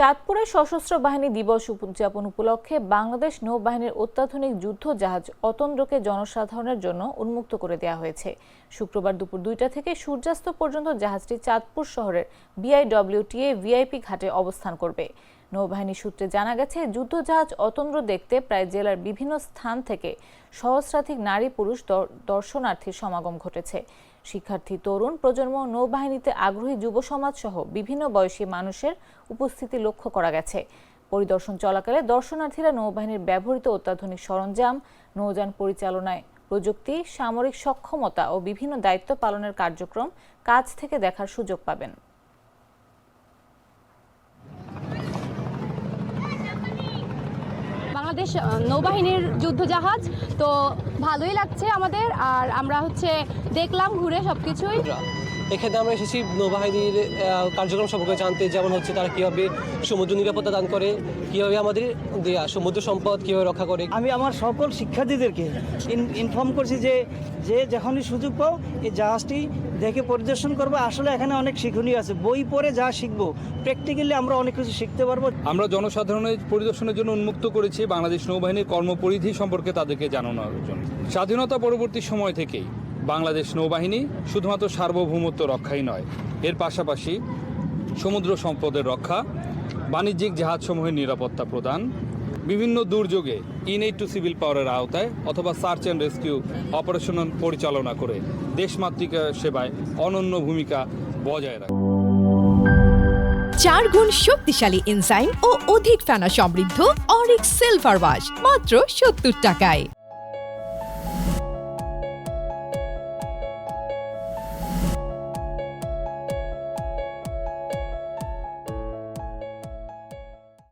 চাঁদপুরে সশস্ত্র বাহিনী দিবস উদযাপন উপলক্ষে বাংলাদেশ নৌবাহিনীর অত্যাধুনিক যুদ্ধ জাহাজ অতন্দ্রকে জনসাধারণের জন্য উন্মুক্ত করে দেওয়া হয়েছে। শুক্রবার দুপুর দুইটা থেকে সূর্যাস্ত পর্যন্ত জাহাজটি চাঁদপুর শহরের বিআইডব্লিউটিএ ভিআইপি ঘাটে অবস্থান করবে। নৌবাহিনী সূত্রে জানা গেছে যুদ্ধজাহাজ অতন্দ্র দেখতে প্রায় জেলার বিভিন্ন স্থান থেকে সহস্রাধিক নারী পুরুষ দর- দর্শনার্থীর সমাগম ঘটেছে। শিক্ষার্থী, তরুণ প্রজন্ম নৌবাহিনীতে আগ্রহী যুব সমাজ সহ বিভিন্ন বয়সী মানুষের উপস্থিতি লক্ষ্য করা গেছে। পরিদর্শন চলাকালে দর্শনার্থীরা নৌবাহিনীর ব্যবহৃত অত্যাধুনিক সরঞ্জাম, নৌযান পরিচালনায় প্রযুক্তি, সামরিক সক্ষমতা ও বিভিন্ন দায়িত্ব পালনের কার্যক্রম কাজ থেকে দেখার সুযোগ পাবেন। বাংলাদেশ নৌবাহিনীর যুদ্ধজাহাজ। তো ভালোই লাগছে আমাদের। আর আমরা হচ্ছে দেখলাম ঘুরে সবকিছুই। এখানে আমরা এসেছি নৌবাহিনীর কার্যক্রম সম্পর্কে জানতে যেমন হচ্ছে তারা কীভাবে সমুদ্র নিরাপত্তা দান করে কীভাবে আমাদের সমুদ্র সম্পদ কীভাবে রক্ষা করে। আমি আমার সকল শিক্ষার্থীদেরকে ইনফর্ম করছি যে যে যখনই সুযোগ পাও এই জাহাজটি দেখে পরিদর্শন করব। আসলে এখানে অনেক শিক্ষণীয় আছে। বই পড়ে যা শিখব প্র্যাকটিক্যালি আমরা অনেক কিছু শিখতে পারব। আমরা জনসাধারণের পরিদর্শনের জন্য উন্মুক্ত করেছি বাংলাদেশ নৌবাহিনীর কর্মপরিধি সম্পর্কে তাদেরকে জানানোর জন্য। স্বাধীনতা পরবর্তী সময় থেকেই বাংলাদেশ নৌবাহিনী শুধুমাত্র সার্বভৌমত্ব রক্ষাই নয়, এর পাশাপাশি সমুদ্র সম্পদের রক্ষা, বাণিজ্যিক জাহাজসমূহের নিরাপত্তা প্রদান, বিভিন্ন দুর্যোগে ইনএইড টু সিভিল পাওয়ারের আওতায় অথবা সার্চ অ্যান্ড রেস্কিউ অপারেশন পরিচালনা করে দেশমাতৃক সেবায় অনন্য ভূমিকা বজায় রাখে। চার গুণ শক্তিশালী এনজাইম ও অধিক ফেনা সমৃদ্ধ অরিক সিলভার ওয়াশ মাত্র সত্তর টাকায়।